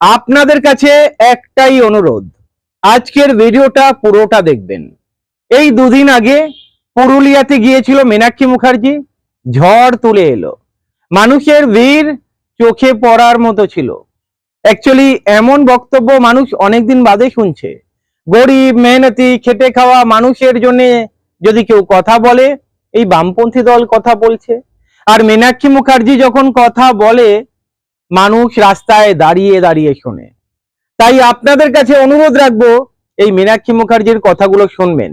আপনাদের কাছে একটাই অনুরোধ, আজকের ভিডিওটা পুরোটা দেখবেন। এই দুদিন আগে পুরুলিয়াতে গিয়েছিল মীনাক্ষী মুখার্জি, ঝড় তুলে এলো। মানুষের ভিড় চোখে পড়ার মতো ছিল। অ্যাকচুয়ালি এমন বক্তব্য মানুষ অনেকদিন বাদে শুনছে। গরিব, মেহনতি, খেটে খাওয়া মানুষের জন্য যদি কেউ কথা বলে, এই বামপন্থী দল কথা বলছে। আর মীনাক্ষী মুখার্জি যখন কথা বলে মানুষ রাস্তায় দাঁড়িয়ে দাঁড়িয়ে শোনে। তাই আপনাদের কাছে অনুরোধ রাখব, এই মীনাক্ষী মুখার্জির কথাগুলো শুনবেন।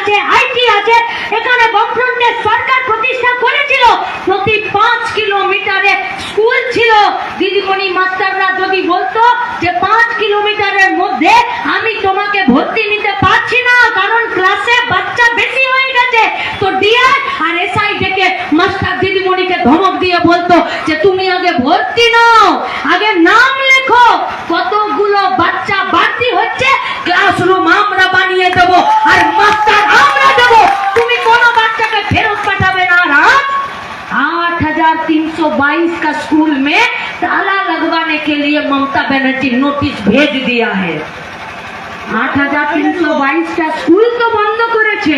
আছে আইটি আছে, এখানে বামফ্রন্টের সরকার প্রতিষ্ঠা করেছিল। প্রতি পাঁচ কিলোমিটারে স্কুল ছিল। দিদিমণি মাস্টাররা যদি বলতো যে পাঁচ কিলোমিটারের মধ্যে আমি তোমাকে ভর্তি নিতে পারছি না, কারণ ক্লাসে বাচ্চা বেশি হয়ে গেছে, তো ডিআর আর এসআই ডেকে মাস্টার দিদিমণিকে ধমক দিয়ে বলতো যে, তুমি আগে ভর্তি নাও, আগে নাম 322 का स्कूल में ताला लगवाने के लिए ममता बनर्जी नोटिस भेज दिया है। আট হাজার তিনশো বাইশটা স্কুল তো বন্ধ করেছে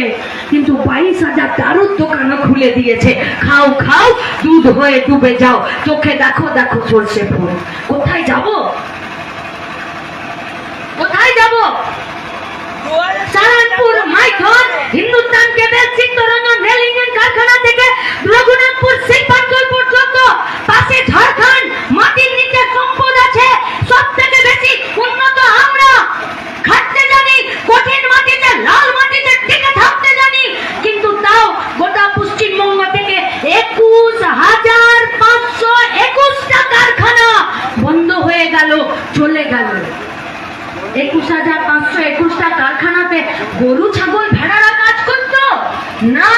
কিন্তু বাইশ হাজার দারুর দোকানও খুলে দিয়েছে খাও খাও দুধ হয়ে ডুবে যাও চোখে দেখো দেখো সর্ষে ফুল কোথায় যাব কোথায় যাব সাহানপুর মাইথন হিন্দুস্তান কেবেল সিং তরঙ্গ রেল ইঞ্জিন কারখানা থেকে রঘুনাথপুর সিং পাটকলপুর পাশে ঝাড়খণ্ড, মাটির নিচে সম্পদ আছে সব থেকে বেশি উন্নত আমরা। খাটতে জানি, কঠিন মাটিতে, লাল মাটিতে টিকে থাকতে জানি, কিন্তু তাও গোটা পশ্চিমবঙ্গ থেকে একুশ হাজার পাঁচশো একুশটা কারখানা বন্ধ হয়ে গেল, চলে গেল। একুশ হাজার পাঁচশো একুশটা কারখানাতে গরু, ছাগল, ভেড়ারা কাজ করতো না,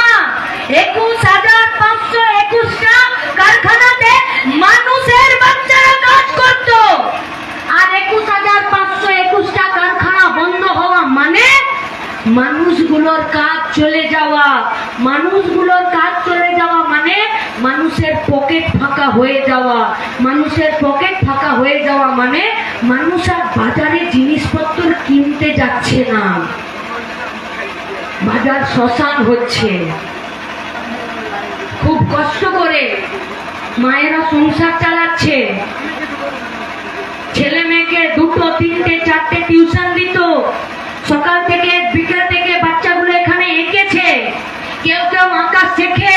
একুশ হাজার পাঁচশো একুশটা কারখানাতে মানুষের বাচ্চারা কাজ করতো। আর একুশ হাজার পাঁচশো একুশটা কারখানা বন্ধ হওয়া মানে মানুষগুলোর কাজ চলে যাওয়া। মানুষগুলোর কাজ চলে যাওয়া মানে মানুষের পকেট ফাঁকা হয়ে যাওয়া। মানুষের পকেট ফাঁকা হয়ে যাওয়া মানে মানুষ আর বাজারে জিনিসপত্র কিনতে যাচ্ছে না। বাজার শ্মশান হচ্ছে। খুব কষ্ট করে মায়েরা সংসার চালাচ্ছে। ছেলে মেয়েকে দুটো, তিনটে, চারটে টিউশন দিত। সকাল থেকে, বিকেল থেকে বাচ্চাগুলো এখানে এঁকেছে। কেউ কেউ আঁকা শেখে।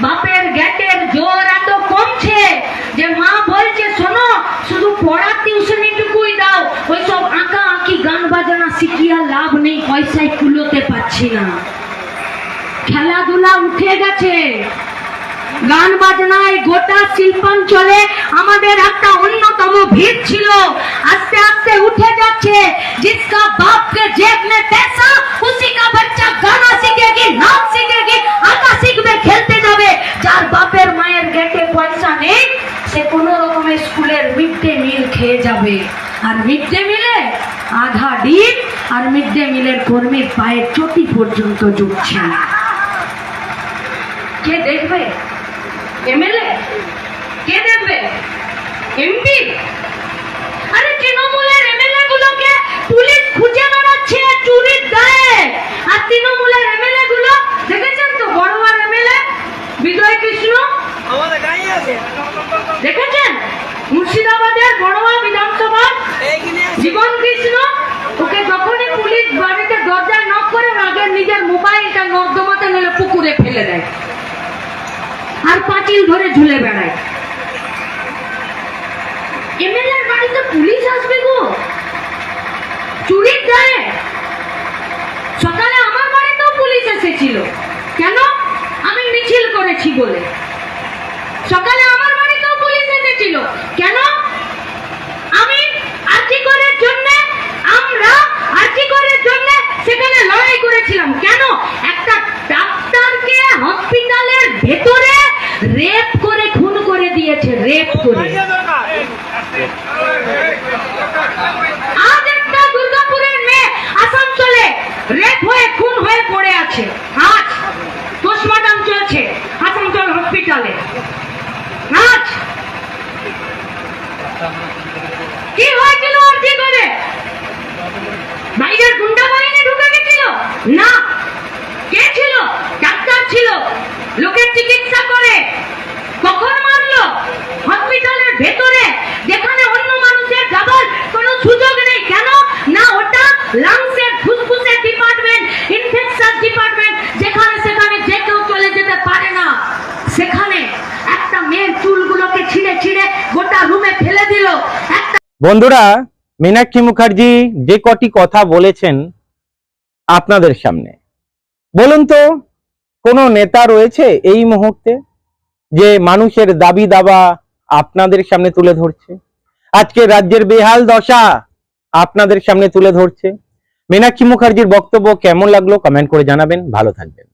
বাপের গ্যাটের জোর এত কমছে যে মা বলছে, শোনো, শুধু পড়ার টিউশনিটুকুই দাও। ওইসব আঁকা আঁকি গান বাজনা শিখিয়া লাভ নেই, পয়সায় কুলোতে পারছি না খেলাধুলা উঠে গেছে গান বাজনায় গোটা শিল্পাঞ্চলে আমাদের একটা অন্যতম ভিড় ছিল আস্তে আস্তে উঠে যাচ্ছে जिसका बाप के जेब में पैसा उसी का बच्चा गाना सीखेगी नाच सीखेगी আঁকা শিখবে খেলতে যাবে যার বাপের মায়ের গেটে পয়সা নেই সে কোন রকমের স্কুলের মিড ডে মিল খেয়ে যাবে আর মিড ডে মিলে আধা ডিম আর মিড ডে মিলের কর্মীর পায়ের চটি পর্যন্ত জুটছে। না কে দেখবে? এমএলএ? কে দেখবে? এমপি? আরে তৃণমূলের এমএলএ গুলোকে পুলিশ খুঁজে বেড়াচ্ছে চুরির দায়ে। আর তৃণমূলের এমএলএ গুলো দেখেছেন তো বড়োয়ার এমএলএ? বিজয় কৃষ্ণ? দেখেছেন? মুর্শিদাবাদের বড়োয়া বিধানসভা জীবন কৃষ্ণ ওকে যখনই পুলিশ বাড়িতে দরজায় নক করে আগে নিজের মোবাইলটা নর্দমাতে নিলে পুকুরে ফেলে দেয় আর পাটিল ধরে ঝুলে বেড়ায়। এমএলএর বাড়িতে পুলিশ আসবে গো। চুরির দায়ে। সকালে আমার বাড়িতেও পুলিশ এসেছিল। কেন? আমি মিছিল করেছি বলে। সকালে আমার বাড়িতেও পুলিশ এসেছিল। কেন আমি আর্টিকলের জন্য আমরা আর্টিকলের জন্য সেখানে লড়াই করেছিলাম কেন একটা ডাক্তারকে হসপিটালের ভেতরে রেপ করে খুন করে দিয়েছে রেপ করে গাড়িও দরকার আজ একটা দুর্গাপুরের মেয়ে আসানসোলে রেপ হয়ে খুন হয়ে পড়ে আছে আজ পোস্টমর্টম চলছে আসানসোল হসপিটালে আজ কি হয়েছিল ওর কি করে বাইরের গুন্ডা বাহিনী ঢুকে গেছিল না! কে ছিল? ডাক্তার ছিল। লোকের চিকিৎসা করে। কখন হসপিটালের ভেতরে। যেখানে অন্য মানুষের যাবার কোনো সুযোগ নেই। কেন? না, ওটা লাংসের ফুসফুসের ডিপার্টমেন্ট ইনফেকশন ডিপার্টমেন্ট যেখানে সেখানে যে কেউ চলে যেতে পারে না। সেখানে একটা মেয়ের চুলগুলোকে ছিঁড়ে ছিঁড়ে গোটা রুমে ফেলে দিল। একটা বন্ধুরা, মীনাক্ষী মুখার্জি যে কটি কথা বলেছেন আপনাদের সামনে। বলুন তো, কোনো নেতা রয়েছে এই মুহূর্তে যে মানুষের দাবি দাবা আপনাদের সামনে তুলে ধরছে? আজকে রাজ্যের বেহাল দশা আপনাদের সামনে তুলে ধরছে। মীনাক্ষী মুখার্জির বক্তব্য কেমন লাগল কমেন্ট করে জানাবেন। ভালো থাকবেন।